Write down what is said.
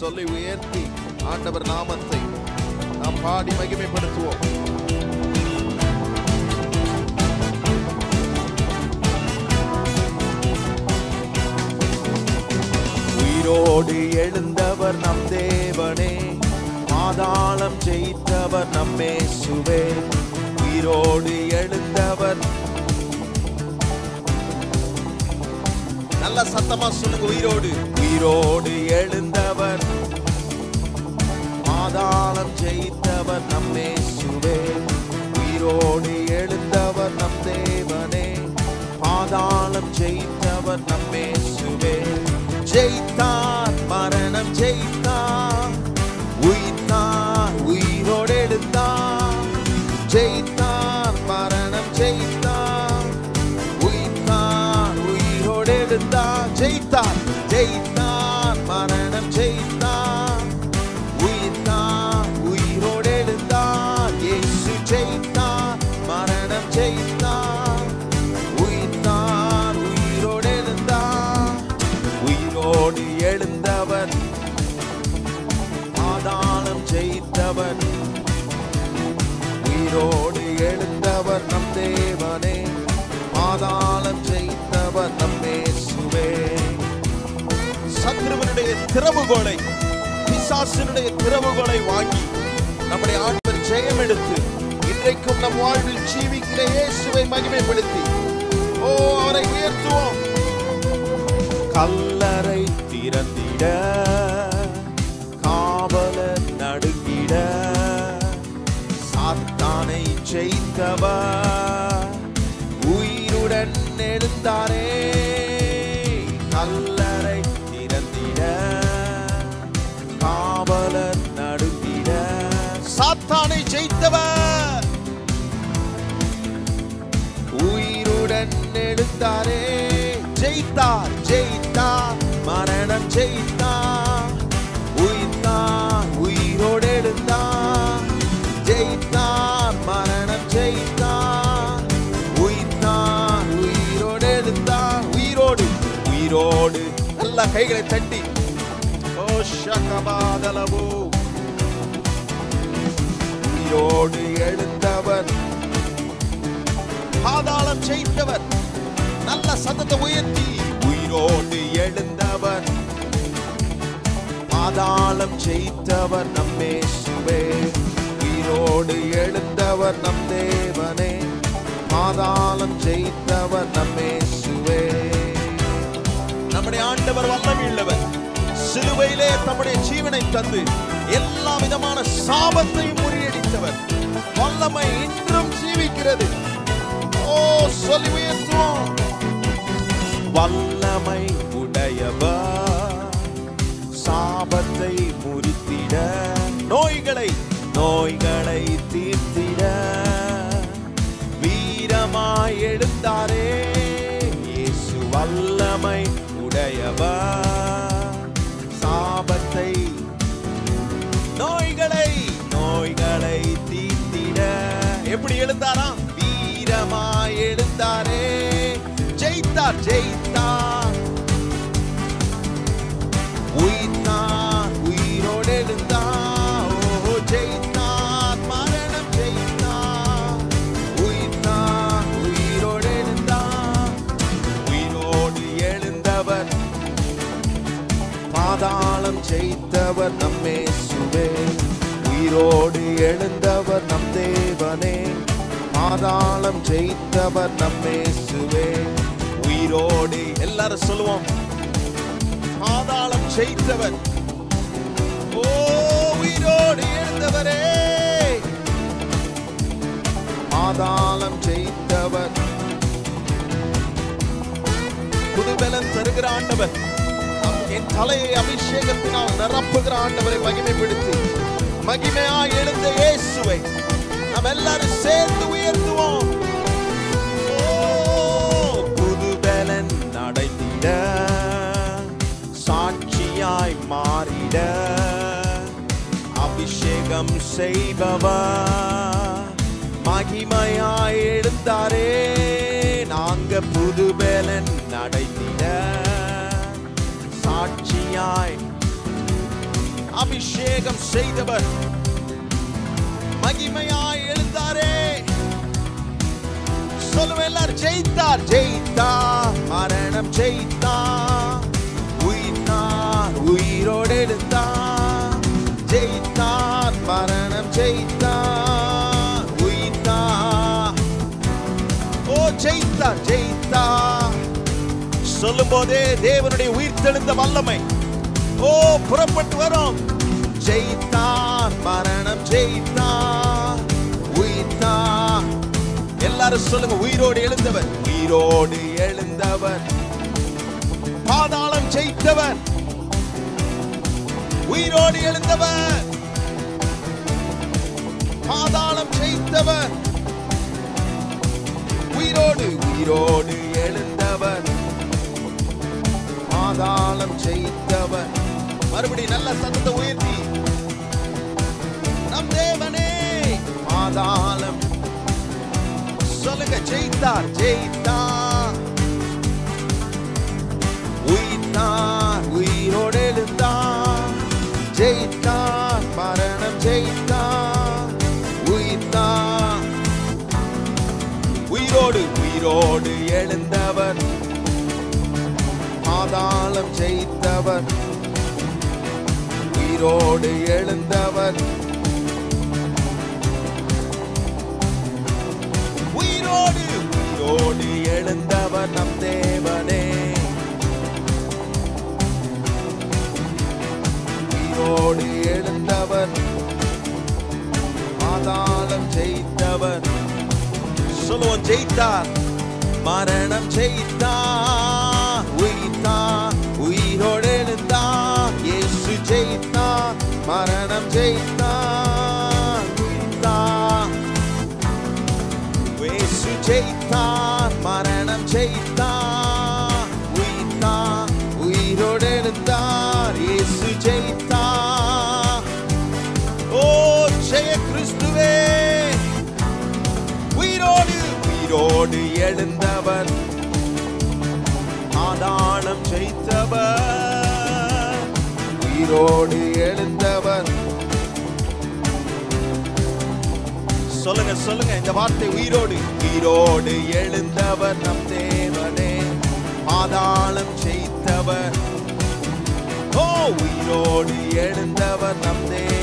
சொல்லி உயர்த்தி ஆண்டவர் நாமத்தை நாம் பாடி மகிமைப்படுத்துவோம். உயிரோடு எழுந்தவர் நம் தேவனே பாதாளம் ஜெயித்தவர் நம்மே சுவே உயிரோடு எழுந்தவர். நல்ல சத்தமா சொல்லுங்க உயிரோடு. உயிரோடு எழுந்த அவர் நம்மே சுவே ஜெயித்தார் மரணம் ஜெயித்தார் எழுந்தவர் ஆதானம் ஜெயித்தவர் உயிரோடு எழுந்தவர் நம் தேவனே. ஆதானம் ஜெயித்தவர் நம்மே சுவே சத்ருவனுடைய திறவுகோலை பிசாசினுடைய திறவுகோலை வாங்கி நம்முடைய ஆண்டவர் ஜெயம் எடுத்து இன்றைக்கும் நம் வாழ்வில் ஜீவிக்கிற இயேசுவை மகிமைப்படுத்தி. ஓ அவரை உயர்த்துவோம். கல்லறை நடுங்கிட காவல நடுங்கிட. சாத்தானை ஜெயித்தவா? உயிருடன் எழுந்தாரே. கல்லறை திறந்திட காவல நடுங்கிட. சாத்தானை ஜெயித்தவர் உயிருடன் எழுந்தாரே. ஜெயித்தார் ஜெயித்தார். மரணம் ஜெயித்தான் உயிர்த்தார் உயிரோடு எழுந்தான் ஜெயித்தான் மரணம் ஜெயித்தான் உயிர்த்தான் உயிரோடு எழுந்தான் உயிரோடு உயிரோடு. நல்ல கைகளை தட்டி. ஓ ஷகபாதலவோ உயிரோடு எழுந்தவர். பாதாளம் ஜெயித்தவர் நல்ல சத்தத்தை உயர்த்தி. உயிரோடு எழுந்தவர். பாதாளம் ஜெயித்தவர் நம்மே சுவே உயிரோடு எழுந்தவர் நம் தேவனே. பாதாளம் ஜெயித்தவர் நம்மே சுவே நம்முடைய ஆண்டவர் வல்லமையுள்ளவர். சிலுவையிலே தம்முடைய ஜீவனை தந்து எல்லா விதமான சாபத்தையும் முறியடித்தவர். வல்லமை இன்றும் ஜீவிக்கிறது. ஓ சொல்லி உயர்த்துவோம். வல்லமை உடையவர் சாபத்தை முறித்திட நோய்களை நோய்களை தீர்த்திட. வீரமாய் எழுந்தாரே இயேசு வல்லமை உடையவர் சாபத்தை நோய்களை நோய்களை தீர்த்திட. எப்படி எழுந்தாராம் ஜெயித்தார் உயிர்த்தார் உயிரோடு எழுந்தார் ஓ ஜெயித்தார் மரணம் ஜெயித்தார் உயிர்த்தார் உயிரோடு எழுந்தார் உயிரோடு எழுந்தவர் பாதாளம் ஜெயித்தவர் நம்மே சுவே உயிரோடு எழுந்தவர் நம் தேவனே. பாதாளம் ஜெயித்தவர் நம்மே சுவே உயிரோடு. எல்லாரும் சொல்லுவோம் பாதாளம் ஜெயித்தவர். ஓ உயிரோடு எழுந்தவரே. பாதாளம் ஜெயித்தவர். புதுபலன் தருகிற ஆண்டவர் என் தலையை அபிஷேகத்தினால் நிரப்புகிற ஆண்டவரை மகிமைப்படுத்தி மகிமையா எழுந்த இயேசுவை நாம் எல்லாரும் சேர்ந்து உயர்த்துவோம். மாறிட அபிஷேகம் செய்பவர் மகிமையாய் எழுந்தாரே நாங்க புதுபலன் நடைத்திட சாட்சியாய் அபிஷேகம் செய்தவர். மகிமையாய் எழுந்தாரே. சொல்லுவேன் எல்லாரும் ஜெயித்தார் ஜெயித்தார் மரணம் ஜெயித்தார். சொல்லும் போதே தேவனுடைய உயிர்த்தெழுந்த வல்லமை. ஓ புறப்பட்டு வரும். ஜெயித்தார் மரணம் ஜெயித்தார் உயிர்த்தார் எல்லாரும் சொல்லுங்க உயிரோடு எழுந்தவர். உயிரோடு எழுந்தவர். பாதாளம் ஜெயித்தவர். உயிரோடு எழுந்தவர். பாதாளம் ஜெயித்தவர். உயிரோடு உயிரோடு எழுந்தவர். பாதாளம் செய்தவர். மறுபடி நல்ல சத்தத்தை உயர்த்தி. நம் தேவனே பாதாளம் சொல்லுங்க ஜெயித்தார் ஜெயித்தார். பாதாளம் ஜெயித்தவர் உயிரோடு எழுந்தவர். உயிரோடு உயிரோடு எழுந்தவர் நம் தேவனே. உயிரோடு எழுந்தவர். பாதாளம் ஜெயித்தவர் சொல்லுவோம் ஜெயித்தார். மரணம் ஜெயித்தார் எழுந்தவர். ஆதானம் செய்தவர். உயிரோடு எழுந்தவர். சொல்லுங்க சொல்லுங்க இந்த வார்த்தை உயிரோடு. உயிரோடு எழுந்தவர் நம் தேவனே. பாதாளம் செய்தவர். ஓ உயிரோடு எழுந்தவர் நம் தேவ